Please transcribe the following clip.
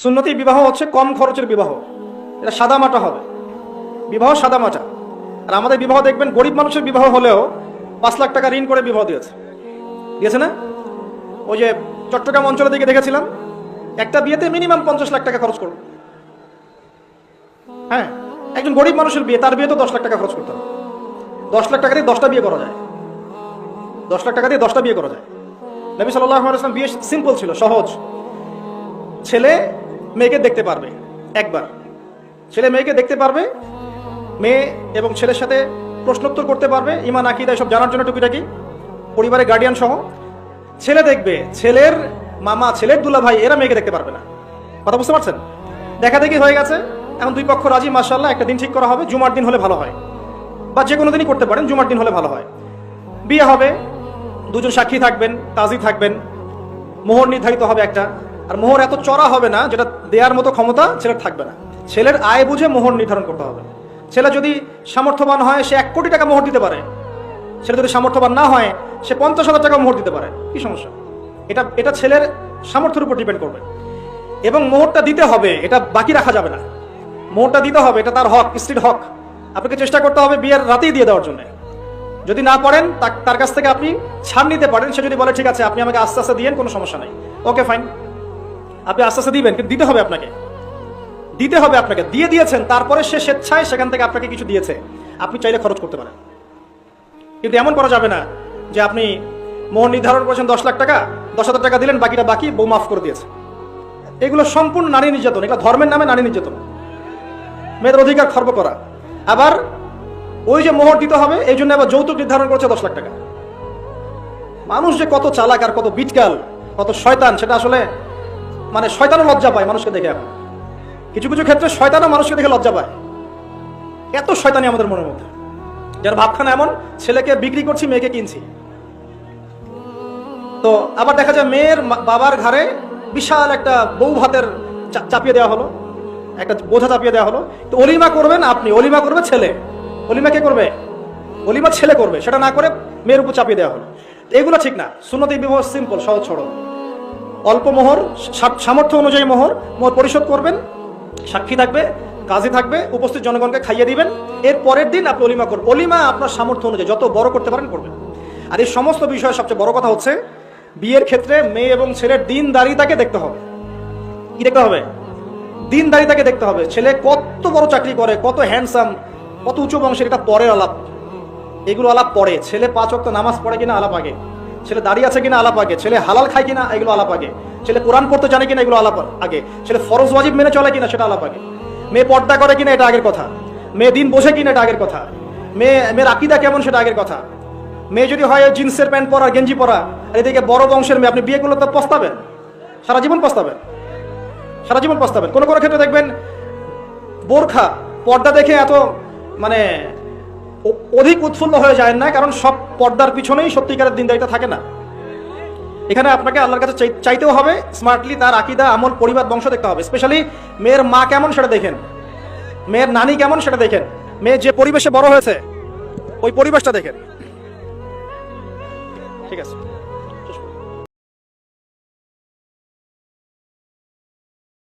সুন্নতি বিবাহ হচ্ছে কম খরচের বিবাহ। এটা সাদা মাটা হবে। বিবাহ সাদা মাটা আর আমাদের বিবাহ দেখবেন গরিব মানুষের বিবাহ হলেও পাঁচ লাখ টাকা ঋণ করে বিবাহ দিয়েছে। দিয়েছে না? ওই যে চট্টগ্রাম অঞ্চলের দিকে দেখেছিলাম, একটা বিয়েতে মিনিমাম পঞ্চাশ লাখ টাকা খরচ করবে হ্যাঁ একজন গরিব মানুষের বিয়ে, তার বিয়ে তো দশ লাখ টাকা খরচ করতে হবে। দশ লাখ টাকা দিয়ে দশটা বিয়ে করা যায়। দশ লাখ টাকা দিয়ে দশটা বিয়ে করা যায়। নবী সাল্লাহ বিয়ে সিম্পল ছিল, সহজ। ছেলে মেয়েকে দেখতে পারবে, একবার। ছেলে মেয়েকে দেখতে পারবে, মেয়ে এবং ছেলের সাথে প্রশ্নোত্তর করতে পারবে ইমান আকিদা সব জানার জন্য টুকিটাকি, পরিবারের গার্ডিয়ান সহ। ছেলে দেখবে, ছেলের মামা, ছেলের দুলা ভাই এরা মেয়েকে দেখতে পারবে না। কথা বুঝতে পারছেন? দেখা দেখি হয়ে গেছে, এখন দুই পক্ষ রাজি মাসাল্লাহ একটা দিন ঠিক করা হবে, জুমার দিন হলে ভালো হয়। বা যে কোনো দিনই করতে পারেন, জুমার দিন হলে ভালো হয়। বিয়ে হবে, দুজন সাক্ষী থাকবেন তাজি থাকবেন, মোহর নির্ধারিত হবে একটা। আর মোহর এত চড়া হবে না, যেটা দেওয়ার মতো ক্ষমতা, ছেলের থাকবে না। ছেলের আয় বুঝে মোহর নির্ধারণ করতে হবে। ছেলে যদি সামর্থ্যবান হয়, সে এক কোটি টাকা মোহর দিতে পারে। ছেলে যদি সামর্থ্যবান না হয়, সে পঞ্চাশ হাজার টাকা মোহর দিতে পারে। কি সমস্যা? এটা এটা ছেলের সামর্থ্যের উপর ডিপেন্ড করবে। এবং মোহরটা দিতে হবে, এটা বাকি রাখা যাবে না। মোহরটা দিতে হবে, এটা তার হক, স্ত্রীর হক। আপনাকে চেষ্টা করতে হবে বিয়ের রাতেই দিয়ে দেওয়ার জন্য। যদি না পারেন তার কাছ থেকে আপনি ছাড় নিতে পারেন। সে যদি বলে, ঠিক আছে, আপনি আমাকে আস্তে আস্তে দিয়েন, কোনো সমস্যা নাই। Okay, fine. আপনি আস্তে আস্তে দিবেন, কিন্তু দিতে হবে আপনাকে। দিতে হবে আপনাকে। দিয়ে দিয়েছেন, তারপরে সে স্বেচ্ছায় সেখান থেকে আপনাকে কিছু দিয়েছে। আপনি চাইলে খরচ করতে পারেন। কিন্তু এমন করা যাবে না যে আপনি মোহর নির্ধারণ করেছেন দশ লাখ টাকা, দশ হাজার টাকা দিলেন, বাকিটা বাকি বউ মাফ করে দিয়েছে। এগুলো সম্পূর্ণ নারী নির্যাতন, এগুলো ধর্মের নামে নারী নির্যাতন। মেয়েদের অধিকার খর্ব করা। আবার ওই যে মোহর দিতে হবে, এই জন্য আবার যৌতুক নির্ধারণ করেছে দশ লাখ টাকা। মানুষ যে কত চালাক আর কত বিটকাল, কত শয়তান, সেটা আসলে মানে শয়তানও লজ্জা পায় মানুষকে দেখে এখন। কিছু কিছু ক্ষেত্রে শয়তানও মানুষকে দেখে লজ্জা পায়। এত শয়তানি আমাদের মনের মধ্যে। যার ভাবখানা এমন, ছেলেকে বিক্রি করছি, মেয়েকে কিনছি। তো আবার দেখা যায় মেয়ের বাবার ঘাড়ে বিশাল একটা বউ ভাতের চাপিয়ে দেওয়া হলো। একটা বোঝা চাপিয়ে দেওয়া হলো। তো অলিমা করবেন আপনি। অলিমা করবে ছেলে। অলিমা কে করবে? অলিমা ছেলে করবে। সেটা না করে মেয়ের উপর চাপিয়ে দেওয়া হলো। এগুলো ঠিক না। সুন্নতি বিবাহ সিম্পল সহজ সরল। অল্প মোহর সামর্থ্য অনুযায়ী মোহর মোহর পরিশোধ করবেন, সাক্ষী থাকবে, কাজী থাকবে, উপস্থিত জনগণকে খাইয়ে দিবেন। এর পরের দিন আপনি অলিমা করবেন। অলিমা আপনার সামর্থ্য অনুযায়ী যত বড় করতে পারেন, করবেন। আর এই সমস্ত বিষয়ে সবচেয়ে বড় কথা হচ্ছে, বিয়ের ক্ষেত্রে মেয়ে এবং ছেলের দিন দাঁড়িয়ে তাকে দেখতে হবে। কি দেখতে হবে? দিন দাঁড়িয়ে তাকে দেখতে হবে। ছেলে কত বড় চাকরি করে, কত হ্যান্ডসাম কত উঁচু বংশের, এটা পরের আলাপ। এগুলো আলাপ পরে ছেলে পাঁচ অক্ত নামাজ পড়ে কিনা আলাপ আগে। ছেলে দাঁড়িয়ে আছে কিনা আলাপ আগে? ছেলে হালাল খায় কিনা এগুলো আলাপ আগে? ছেলে কোরআন পড়তে জানে কিনা এগুলো আলাপ আগে? ছেলে ফরজ ওয়াজিব মেনে চলে কিনা সেটা আলাপ আগে? মেয়ে পর্দা করে কিনা এটা আগের কথা? মেয়ে দিন বোঝে কিনা এটা আগের কথা? মেয়ে, মেয়ের আকিদা কেমন সেটা আগের কথা? মেয়ে যদি হয় জিন্সের প্যান্ট পরা, গেঞ্জি পরা, আর এদিকে বড় বংশের মেয়ে, আপনি বিয়ে করলে তো পস্তাবেন? সারা জীবন পস্তাবেন? সারা জীবন পস্তাবেন? কোনো কোনো ক্ষেত্রে দেখবেন বোরখা, পর্দা দেখে এত মানে অধিক উৎফুল্ল হয়ে যায় না, কারণ সব পর্দার পিছনেই সত্যিকারের দিন দায়িত্ব থাকে না। এখানে আপনাকে আল্লাহর কাছে চাই- চাইতেও হবে স্মার্টলি তার আকিদা, আমল, পরিবার, বংশ দেখতে হবে। স্পেশালি মেয়ের মা কেমন সেটা দেখেন। মেয়ের নানি কেমন সেটা দেখেন। মেয়ে যে পরিবেশে বড় হয়েছে, ওই পরিবেশটা দেখেন। ঠিক আছে।